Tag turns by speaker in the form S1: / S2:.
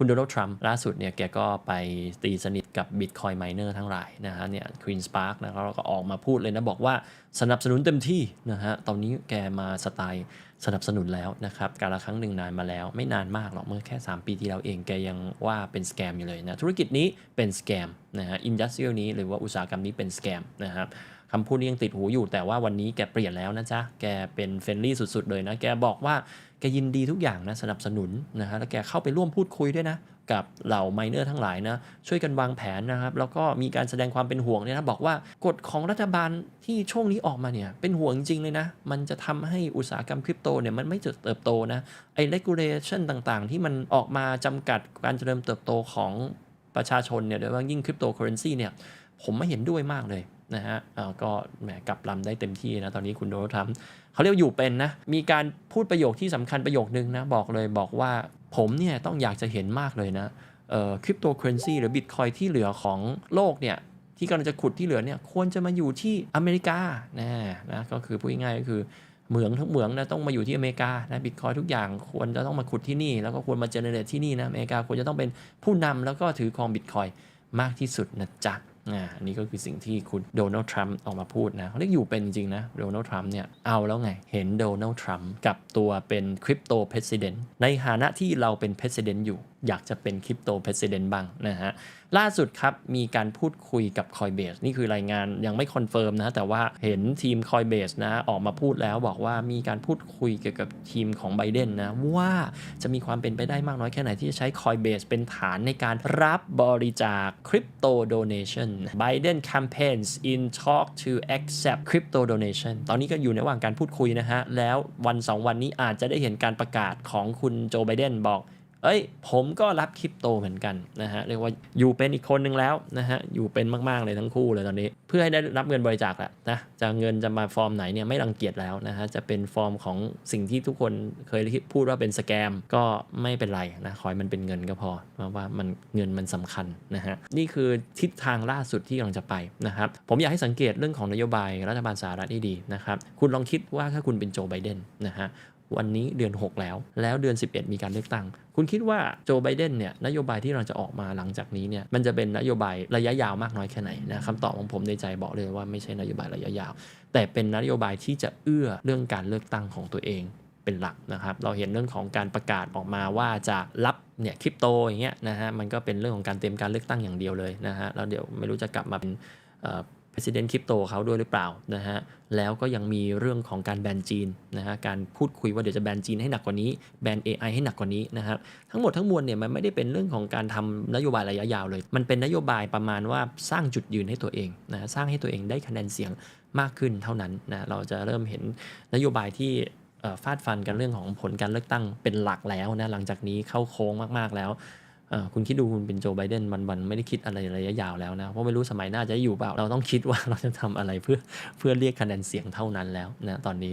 S1: คุณโดนัลด์ทรัมป์ล่าสุดเนี่ยแกก็ไปตีสนิทกับ Bitcoin Miner ทั้งหลายนะฮะเนี่ยควีนสปาร์กนะครับแล้วก็ออกมาพูดเลยนะ บอกว่าสนับสนุนเต็มที่นะฮะตอนนี้แกมาสไตล์ สนับสนุนแล้วนะครับการละครั้งหนึ่งนานมาแล้ว ไม่นานมากหรอกเมื่อแค่ 3 ปีที่แล้วเองแกยังว่าเป็นสแกมอยู่เลยนะธุรกิจนี้เป็นสแกมนะฮะอินดัสเทรียลนี้หรือว่าอุตสาหกรรมนี้เป็นสแกมนะครับคำพูดนี้ยังติดหูอยู่แต่ว่าวันนี้แกเปลี่ยนแล้วนะจ๊ะ แกเป็นเฟรนลี่สุดๆเลยนะ แกบอกว่าแกยินดีทุกอย่างนะ สนับสนุนนะฮะแล้วแกเข้าไปร่วมพูดคุยด้วยนะ กับเหล่าไมเนอร์ทั้งหลายนะช่วยกันวางแผนนะครับ แล้วก็มีการแสดงความเป็นห่วงเนี่ยนะบอกว่ากฎของรัฐบาลที่ช่วงนี้ออกมาเนี่ยเป็นห่วงจริงเลยนะ มันจะทำให้อุตสาหกรรมคริปโตเนี่ยมันไม่เติบโตนะไอ้ regulation ต่างๆ ที่มันออกมาจำกัดการเจริญเติบโตของประชาชนเนี่ยโดยเฉพาะยิ่งคริปโตเคอเรนซีเนี่ยผมไม่เห็นด้วยมากเลยนะฮะก็แหมกลับลำได้เต็มที่นะตอนนี้คุณโดนัลด์ทรัมป์เขาเรียกอยู่เป็นนะ มีการพูดประโยคที่สำคัญประโยคนึงนะ บอกเลยบอกว่า ผมเนี่ยต้องอยากจะเห็นมากเลยนะคริปโตเคอเรนซีหรือบิตคอยที่เหลือของโลกเนี่ยที่กำลังจะขุดที่เหลือเนี่ยควรจะมาอยู่ที่อเมริกานะนะก็คือพูดง่ายก็คือเหมืองทั้งเหมืองนะต้องมาอยู่ที่อเมริกานะบิตคอยทุกอย่างควรจะต้องมาขุดที่นี่ แล้วก็ควรมาเจเนเรตที่นี่นะอเมริกาควรจะต้องเป็นผู้นำแล้วก็ถือครองบิตคอยมากที่สุดนะจ๊ะอันนี้ก็คือสิ่งที่คุณโดนัลด์ทรัมป์ออกมาพูดนะเขาเรียกอยู่เป็นจริงๆนะโดนัลด์ทรัมป์เนี่ยเอาแล้วไง เห็นโดนัลด์ทรัมป์กับตัวเป็นคริปโตเพรสิดเนในฐานะที่เราเป็นเพรสิดเนอยู่อยากจะเป็นคริปโตเพรสิดเนบ้างนะฮะล่าสุดครับ มีการพูดคุยกับ Coinbase นี่คือรายงานยังไม่คอนเฟิร์มนะแต่ว่าเห็นทีม Coinbase นะออกมาพูดแล้วบอกว่ามีการพูดคุยเกี่ยวกับทีมของไบเดนนะว่าจะมีความเป็นไปได้มากน้อยแค่ไหนที่จะใช้ Coinbase เป็นฐานในการรับบริจาค crypto donation Biden campaigns in talk to accept crypto donation ตอนนี้ก็อยู่ในระหว่างการพูดคุยนะฮะแล้ววัน 2 วันนี้อาจจะได้เห็นการประกาศของคุณโจไบเดนบอก เอ้ย ผมก็รับคริปโตเหมือนกันนะฮะเรียกว่าอยู่เป็นอีกคนนึงแล้วนะฮะอยู่เป็นมากๆเลยทั้งคู่เลยตอนนี้ เพื่อให้ได้รับเงินบริจาคแหละนะจะเงินจะมาฟอร์มไหนเนี่ยไม่รังเกียจแล้วนะฮะจะเป็นฟอร์มของสิ่งที่ทุกคนเคยพูดว่าเป็นสแกมก็ไม่เป็นไรนะขอให้มันเป็นเงินก็พอเพราะว่ามันเงินมันสำคัญนะฮะนี่คือทิศทางล่าสุดที่กำลังจะไปนะครับผมอยากให้สังเกตเรื่องของนโยบายรัฐบาลสหรัฐให้ดีนะครับคุณลองคิดว่าถ้าคุณเป็นโจไบเดนนะฮะ วันนี้เดือน 6 แล้ว แล้วเดือน 11 มีการเลือกตั้ง คุณคิดว่าโจไบเดนเนี่ยนโยบายที่เราจะออกมาหลังจากนี้เนี่ยมันจะเป็นนโยบายระยะยาวมากน้อยแค่ไหนนะคำตอบของผมในใจบอกเลยว่าไม่ใช่นโยบายระยะยาว แต่เป็นนโยบายที่จะเอื้อเรื่องการเลือกตั้งของตัวเองเป็นหลักนะครับเราเห็นเรื่องของการประกาศออกมาว่าจะรับเนี่ยคริปโตอย่างเงี้ยนะฮะมันก็เป็นเรื่องของการเตรียมการเลือกตั้งอย่างเดียวเลยนะฮะแล้วเดี๋ยวไม่รู้จะกลับมาเป็น President คริปโตเขาด้วยหรือเปล่านะฮะแล้วก็ยังมีเรื่องของการแบนจีนนะฮะการพูดคุยว่าเดี๋ยวจะแบนจีนให้หนักกว่านี้แบน AI ให้หนักกว่านี้นะครับทั้งหมดทั้งมวลเนี่ยมันไม่ได้เป็นเรื่องของการทำนโยบายระยะยาวเลย มันเป็นนโยบายประมาณว่าสร้างจุดยืนให้ตัวเองนะสร้างให้ตัวเองได้คะแนนเสียงมากขึ้นเท่านั้นนะเราจะเริ่มเห็นนโยบายที่ฟาดฟันกันเรื่องของผลการเลือกตั้งเป็นหลักแล้วนะหลังจากนี้เข้าโค้งมากๆแล้ว คุณคิดดูคุณเป็นโจไบเดนวันๆไม่ได้คิดอะไรระยะยาวแล้วนะเพราะไม่รู้สมัยหน้าจะอยู่เปล่าเราต้องคิดว่าเราจะทำอะไรเพื่อเพื่อเรียกคะแนนเสียงเท่านั้นแล้วนะตอนนี้